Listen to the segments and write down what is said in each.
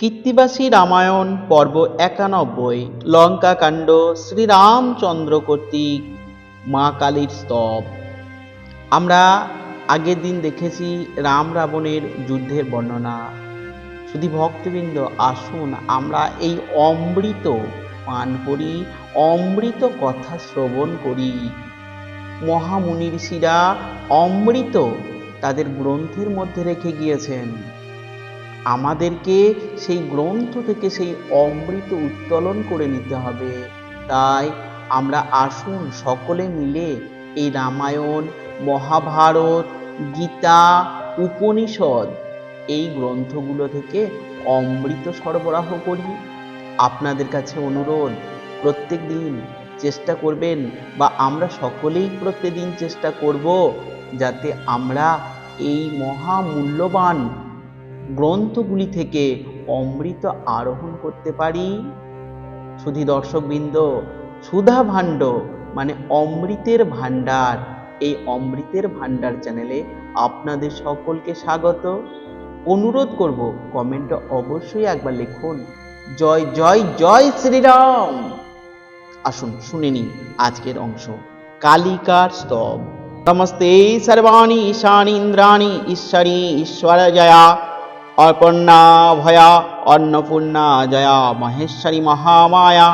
কীর্তিবাসী রামায়ণ, পর্ব একানব্বই লঙ্কাকাণ্ড শ্রীরামচন্দ্র কর্তৃক, মা কালীর স্তব। আমরা আগের দিন দেখেছি রাম রাবণের যুদ্ধের বর্ণনা। শুধু ভক্তবৃন্দ, আসুন আমরা এই অমৃত পান করি, অমৃত কথা শ্রবণ করি। মহামুনি ঋষিরা অমৃত তাদের গ্রন্থের মধ্যে রেখে গিয়েছেন। আমাদেরকে সেই গ্রন্থ থেকে সেই অমৃত উত্তোলন করে নিতে হবে। তাই আমরা আসুন সকলে মিলে এই রামায়ণ, মহাভারত, গীতা, উপনিষদ এই গ্রন্থগুলো থেকে অমৃত সরবরাহ করি। আপনাদের কাছে অনুরোধ, প্রত্যেক দিন চেষ্টা করবেন বা আমরা সকলেই প্রত্যেকদিন চেষ্টা করব যাতে আমরা এই মহামূল্যবান গ্রন্থগুলি থেকে অমৃত আরোহণ করতে পারি? শুধু দর্শকবৃন্দ, সুধা ভাণ্ড মানে অমৃতের ভাণ্ডার, এই অমৃতের ভাণ্ডার চ্যানেলে আপনাদের সকলকে স্বাগত। অনুরোধ করব, কমেন্টে অবশ্যই একবার লিখুন, জয় জয় জয় শ্রীরাম! আসুন, শুনে নিন আজকের অংশ। কালিকার স্তব। নমস্তে, সর্বাণি ঈশানি ইন্দ্রাণি ঈশ্বরী, ঈশ্বর জয়া। অর্পণ্যা ভয়া অন্নপূর্ণা জয়া, মহেশ্বরী মহামায়া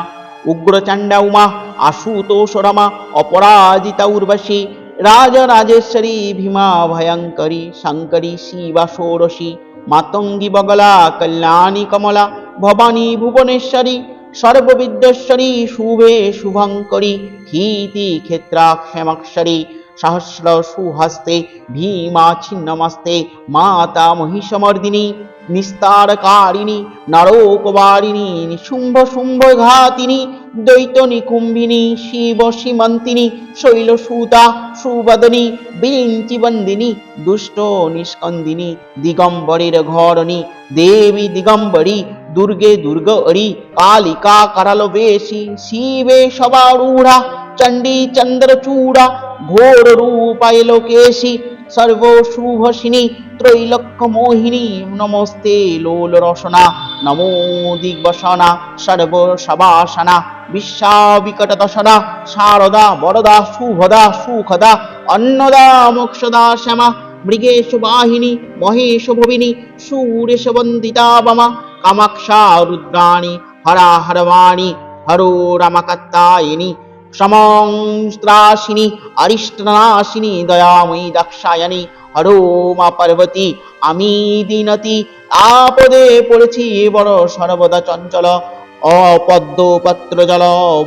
উগ্রচণ্ডা উমা আশুতোষ রমা অপরাজিতা উর্বশী রাজরাজেশ্বরী ভীমা ভয়ঙ্করী শঙ্করী শিবা ষোড়শী মাতঙ্গী বগলা, কল্যাণী কমলা, ভবানী ভুবনেশ্বরী, সর্ববিদ্যেশ্বরী, শুভে শুভঙ্করী, ক্ষীতি ক্ষেত্রাক্ষমাক্ষরী সহস্র সুহস্তে ভীমা ছিন্নমস্তে মাতা মহিষমর্দিনী, নিস্তারকারিণী, নরোপবারিণী নিশুম্ভ শুম্ভ ঘাতিনী দ্বৈত নিকুম্ভিনী শিব সীমন্তিনী শৈলসূতা, সুবদনী বিরিঞ্চি বন্দিনী দুষ্ট নিষ্কন্দিনী দিগম্বরের ঘরণী, দেবী দিগম্বরী, দুর্গে দুর্গরি কালিকা কারালো বেশি শিবে সবারূঢ়া চণ্ডী চন্দ্রচূড়া ঘোর রূপায় লোকেশি সর্বশুভসিনী ত্রৈলক্য মোহিনী নমস্তে লোল রসনা নমো দিগ্বসনা সর্বসবাসনা বিশ্বাবিকট দশনা শারদা বরদা শুভদা সুখদা অন্নদা মোক্ষদা শ্যামা মৃগেশ বাহিনী মহেশ ভবিনী সুরেশ বন্দিতা বামা কামাক্ষা রুদ্রাণী হরা হরবাণী হরো রামকত্তায়িনী সমংস্ত্রাসিনী অরিষ্টনাশিনী দয়াময়ী দাক্ষায়ণী হরো মা পার্বতী আমি দিনতি আপদে পড়েছি বড় সর্বদা চঞ্চল অপদ্ম পত্র জল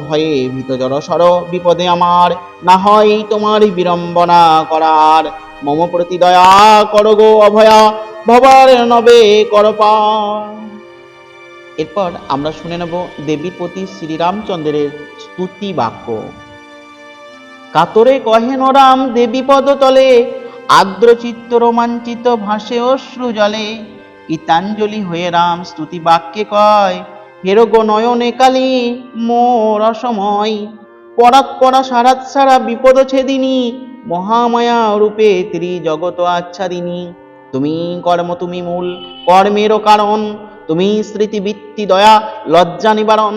ভয়ে ভীত জল সর বিপদে আমার না হয় তোমার বিড়ম্বনা করার মম প্রতি দয়া কর গো অভয়া ভবার নবে করপা এরপর আমরা শুনে নেব দেবীর প্রতি শ্রীরামচন্দ্রের স্তুতি বাক্য। কাতরে কহেন রাম দেবী পদতলে আর্দ্রচিত্ত রোমাঞ্চিত ভাসে অশ্রু জলে। গীতাঞ্জলি হয়ে রাম স্তুতি বাক্যে কয় হেরো গো নয়নে কালী, মোর অসময়। পরাৎ পরা সারাত সারা বিপদ ছেদিনী, মহামায়া রূপে ত্রিজগত আচ্ছাদিনী। তুমি কর্ম, তুমি মূল, কর্মেরও কারণ। তুমি স্মৃতিবৃত্তি, দয়া, লজ্জা নিবারণ।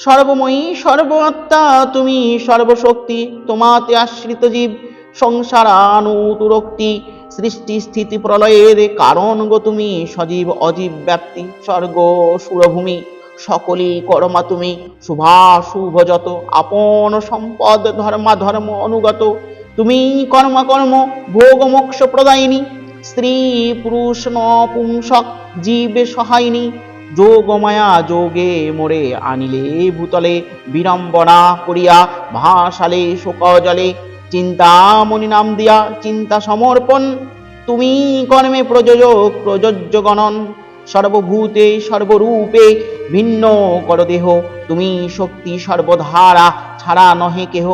সর্বময়ী, সর্বাত্মা, তুমি সর্বশক্তি, তোমাতে আশ্রিত জীব, সংসারানুতুরক্তি, সৃষ্টি স্থিতি প্রলয়ের কারণ গো তুমি, সজীব অজীব ব্যাপ্তি, স্বর্গ সুরভূমি, সকলই কর্মা তুমি শুভা শুভ যত, আপন সম্পদ ধর্মা ধর্ম অনুগত তুমি কর্মা কর্ম, ভোগ মোক্ষ প্রদায়িনী, স্ত্রী পুরুষ নপুংসক জীবে সহায়িনী যোগমায়া যোগে মোরে আনিলে ভূতলে বিড়ম্বনা করিয়া ভাসালে শোক জলে চিন্তামণি নাম দিয়া চিন্তা সমর্পণ, তুমি কর্মে প্রযোজক প্রযোজ্য গণন। সর্বভূতে, সর্বরূপে ভিন্ন কর দেহ, তুমি শক্তি সর্বধারা ছাড়া নহে কেহ।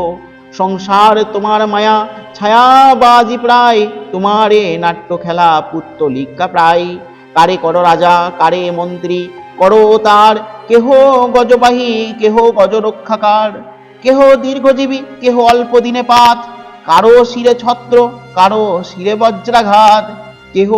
সংসার তোমার মায়া ছায়াবাজি প্রায়, তোমারে নাট্য খেলা পুত্তলিকা প্রায়। কারে করো রাজা, কারে মন্ত্রী, করো তার। কেহ গজবাহী, কেহ গজরক্ষাকার। কেহ দীর্ঘজীবী, কেহ অল্প দিনে পাত। কারও শিরে ছত্র, কারও শিরে বজ্রাঘাত। কেহ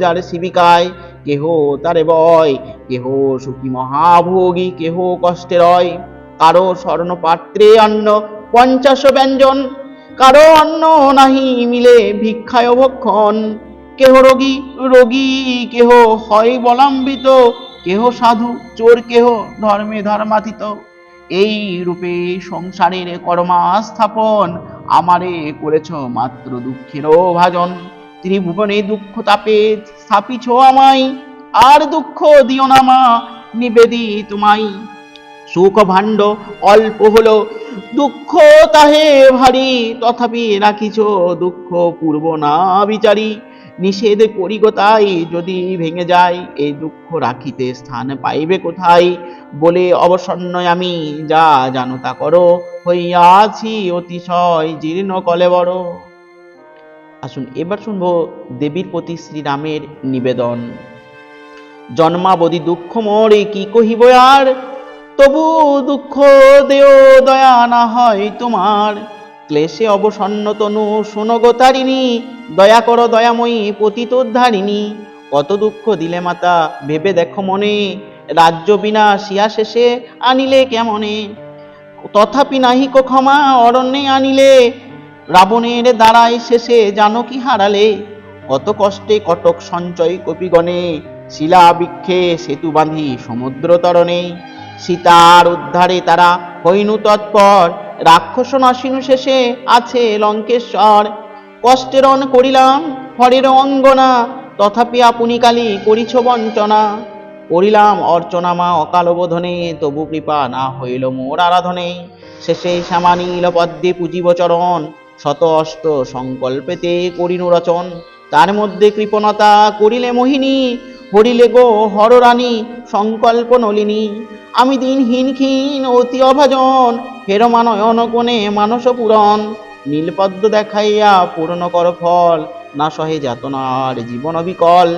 যার শিবিকায়, কেহ তারে বয়। কেহ সুখী মহাভোগী, কেহ কষ্টে রয়। কারও স্বর্ণ পাত্রে অন্ন, পঞ্চাশ ব্যঞ্জন। কারও অন্ন নাহি মিলে ভিক্ষায় ভক্ষণ কেহ রোগী রোগী কেহ হয় বলাম্বিত কেহ সাধু, চোর কেহ ধর্মে ধর্মাতীত। এই রূপে সংসারের কর্মা স্থাপন আমারে করেছ মাত্র দুঃখেরও ভাজন ত্রিভুবনে দুঃখ তাপে স্থাপিছ আমায়, আর দুঃখ দিও না মা নিবেদি তোমাই সুখ ভাণ্ড অল্প হলো, দুঃখ তাহে ভারী, তথাপি রাখিছ দুঃখ পূর্ব না বিচারি। নিষেধ তাই যদি ভেঙে যায় এই দুঃখ রাখিতে স্থান পাইবে কোথায়? বলে অবসন্ন আমি, যা জানো তা করো হইয়াছি অতিশয় জীর্ণ কলে বড়। আসুন, এবার শুনব দেবীর প্রতি শ্রীরামের নিবেদন। জন্মাবধি দুঃখ মরে কি কহিব আর? তবু দুঃখ দেও দয়া না হয় তোমার। ক্লেশে অবসন্ন তনু শোনগো তারিণী, দয়া কর দয়াময়ী পতিত উদ্ধারিণী কত দুঃখ দিলে মাতা, ভেবে দেখো মনে, রাজ্য বিনা শিয়া শেষে আনিলে কেমনে? তথাপি নাহিক ক্ষমা, অরণ্যে আনিলে, রাবণের দ্বারাই শেষে জানকি হারালে? কত কষ্টে কটক সঞ্চয় কপিগণে, শিলা বৃক্ষে সেতু বাঁধি সমুদ্র তরণে সীতার উদ্ধারে তারা হইনু তৎপর রাক্ষস নাসিনু শেষে আছে লঙ্কেশ্বর। কষ্টের অন করিলাম, হরের অঙ্গনা, তথাপি আপনি কালি করিছ বঞ্চনা। করিলাম অর্চনা মা অকাল বোধনে তবু কৃপা না হইল মোর আরাধনে। শেষে শ্যামানীল পদ্মে পুজিব চরণ, শত অষ্ট সংকল্পেতে করিনু রচন। তার মধ্যে কৃপণতা করিলে মোহিনী, হরিলে গো হররানী, সংকল্প নলিনী। আমি দিনহীন ক্ষীণ অতি অভাজন, হেরমানয়ন কোণে মানস পুরন নীলপদ্ম দেখাইয়া পূর্ণ কর ফল, না সহে যাতনার জীবন বিকল।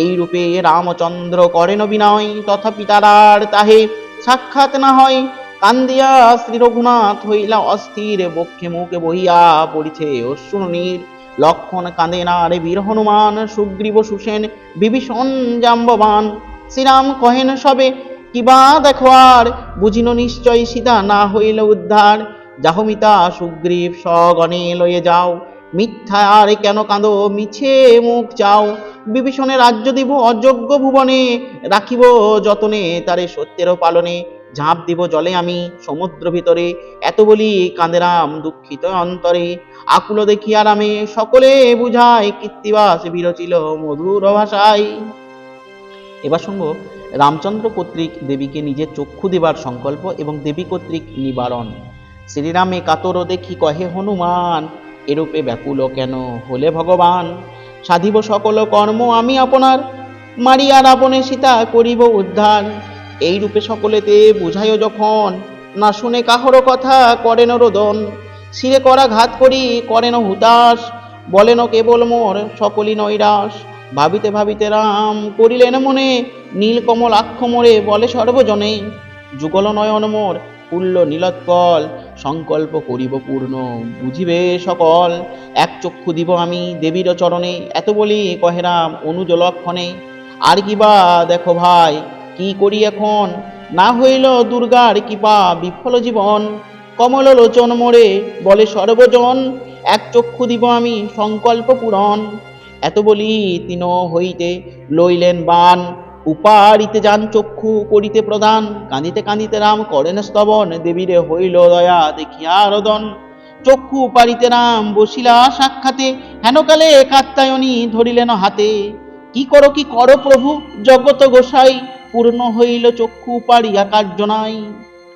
এই রূপে রামচন্দ্র করেন বিনয় তথাপি তারার তাহে সাক্ষাৎ না হয়। কান্দিয়া শ্রী রঘুনাথ হইলা অস্থির, বক্ষে মুখে বহিয়া পড়িছে অশ্রুনীর লক্ষণ কাঁদে না রে বীর হনুমান, সুগ্রীব সুসেন, বিভীষণ জাম্ববান। শ্রীরাম কহেন, সবে কিবা দেখো আর? বুঝিন নিশ্চয় সীতা না হইল উদ্ধার। যাহমিতা সুগ্রীব স্বগণে লয়ে যাও। মিথ্যা আর কেন কাঁদো? মিছে মুখ চাও। বিভীষণে রাজ্য দিব অযোগ্য ভুবনে। রাখিব যতনে তারে সত্যেরও পালনে। ঝাঁপ দিব জলে আমি সমুদ্র ভিতরে। এত বলি কাঁদেরাম দুঃখিত অন্তরে। আকুল দেখিয়া রামে সকলে বুঝায় কীর্তিবাস বিরচিল মধুর ভাষায়। এবার শুনব রামচন্দ্র কর্তৃক দেবীকে নিজের চক্ষু দেবার সংকল্প এবং দেবী কর্তৃক নিবারণ। শ্রীরামে কাতর দেখি কহে, হনুমান, এরূপে ব্যাকুল কেন হলে ভগবান? সাধিব সকল কর্ম আমি আপনার। মারিয়া রাবণে সীতা করিব উদ্ধার। এই রূপে সকলেতে বুঝাইও যখন, না শুনে কাহর কথা করেন রোদন। শিরে করা ঘাত করি করেন হুতাশ, বলেন কেবল মোর সকলই নৈরাস ভাবিতে ভাবিতে রাম করিলেন মনে, নীলকমল আক্ষ মোরে বলে সর্বজনে, যুগল নয়ন মোর পুল্য নীলোৎপল সংকল্প করিব পূর্ণ, বুঝিবে সকল। এক চক্ষু দিব আমি দেবীর চরণে, এত বলি কহেরাম অনুজ লক্ষণে আর কি বা দেখো ভাই কি করি এখন? না হইল দুর্গার কৃপা বিফল জীবন। কমল লোচন মোরে বলে সর্বজন, এক চক্ষু দিব আমি সংকল্প পূরণ। এত বলি তিন হইতে লইলেন বান, উপারিতে যান চক্ষু করিতে প্রদান কাঁদিতে কাঁদিতে রাম করেন স্তবন, দেবীরে হইল দয়া দেখিয়া রদন। চক্ষু উপারিতে রাম বসিলা সাক্ষাতে হেনকালে কাত্তায়নী ধরিলেন হাতে। কি করো কি করো প্রভু, জগত গোসাই পূর্ণ হইল চক্ষু পাড়িয়া কার্য নাই।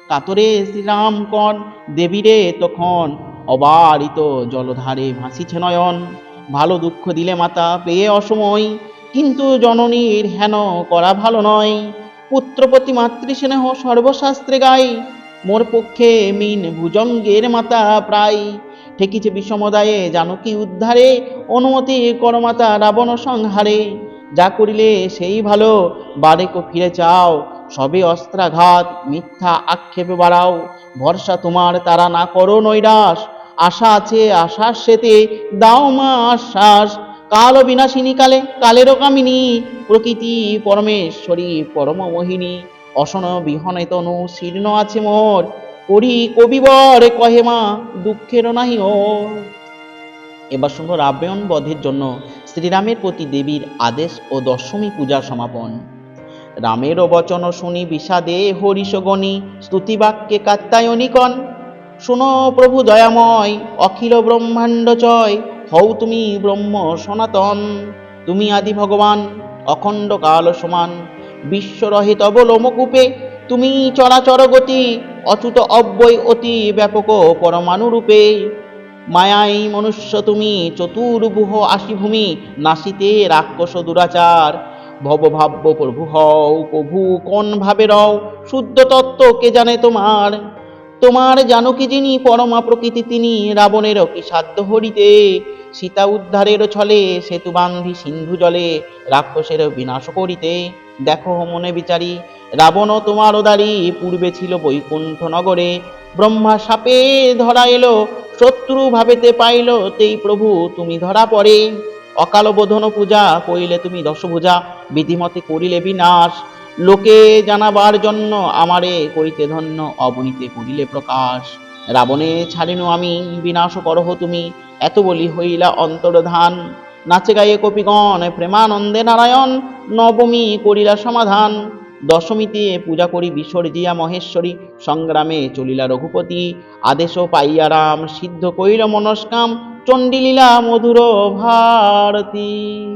কাতরে শ্রীরাম কন, দেবীরে তখন অবারিত জলধারে ভাসিছে নয়ন। ভালো দুঃখ দিলে মাতা, পেয়ে অসময়। কিন্তু জননীর হেন করা ভালো নয়। পুত্রপতি মাতৃস্নেহ সর্বশাস্ত্রে গাই। মোর পক্ষে মিন ভুজঙ্গের মাতা প্রায়। ঠেকিছে বিষমদায়ে জানকী উদ্ধারে, অনুমতি করমাতা রাবণ সংহারে। যা করিলে সেই ভালো। বারেকো ফিরে চাও, সবে অস্ত্রাঘাত, মিথ্যা আক্ষেপে বাড়াও। ভরসা তোমার তারা না করো নৈরাস আশা আছে আশ্বাস সেতে দাও মা আশ্বাস। কাল বিনাশিনী কালে, কালেরও কামিনী। প্রকৃতি পরমেশ্বরী পরম মোহিনী অসন বিহনে তনু, শীর্ণ আছে মোর। করি কবিবর কহে মা, দুঃখেরও নাহি ওর। এবার শুনো রাবণ বধের জন্য শ্রীরামের প্রতি দেবীর আদেশ ও দশমী পূজা সমাপন। রামের বচন শুনি বিষাদে হরিশগণী স্তুতিবাক্যে কাত্তায়নিকন শোনো প্রভু দয়াময়, অখিল ব্রহ্মাণ্ড চয় হও তুমি ব্রহ্ম সনাতন। তুমি আদি ভগবান, অখণ্ড কাল সমান। বিশ্বরহিত রহে তব লোমকূপে, তুমি চরাচর গতি অচ্যুত অব্যয় অতি ব্যাপক পরমাণু রূপে মায়াই মনুষ্য তুমি, চতুর্ভুহ আশিভূমি, নাসিতে রাক্ষস দুরাচার। ভবভাব্য প্রভু হও, প্রভু কোন ভাবে রও, শুদ্ধ তত্ত্ব কে জানে তোমার? তোমার জানো কি যিনি পরমা প্রকৃতি, তিনি রাবণের কি সাধ্য হরিতে? সীতা উদ্ধারের ছলে সেতু বান্ধি সিন্ধু জলে রাক্ষসের বিনাশ করিতে। দেখো মনে বিচারি, রাবণ তোমার দাঁড়ি, পূর্বে ছিল বৈকুণ্ঠ নগরে। ব্রহ্মা সাপে ধরা এলো শত্রু ভাবেতে পাইল, তেই প্রভু তুমি ধরা পড়ে। অকাল বোধন পূজা করিলে তুমি দশভূজা, বিধিমতে করিলে বিনাশ। লোকে জানাবার জন্য আমারে করিতে ধন্য, অবনীতে করিলে প্রকাশ। রাবণে ছাড়িনু আমি, বিনাশ করহ তুমি। এত বলি হইলা অন্তর্ধান। নাচে গায়ে কপিগণ, প্রেমানন্দে নারায়ণ, নবমী করিলা সমাধান। দশমীতে পূজা করি বিসর্জিয়া মহেশ্বরী, সংগ্রামে চলিলা রঘুপতি। আদেশ পাইয়া রাম, সিদ্ধ কইল মনস্কাম, চণ্ডীলীলা মধুর ভারতী।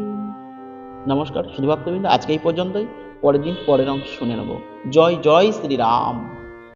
নমস্কার শুধুভাক্তবৃন্দ আজকে এই পর্যন্তই। পরের দিন পরের অংশ শুনে নেব। জয় জয় শ্রীরাম।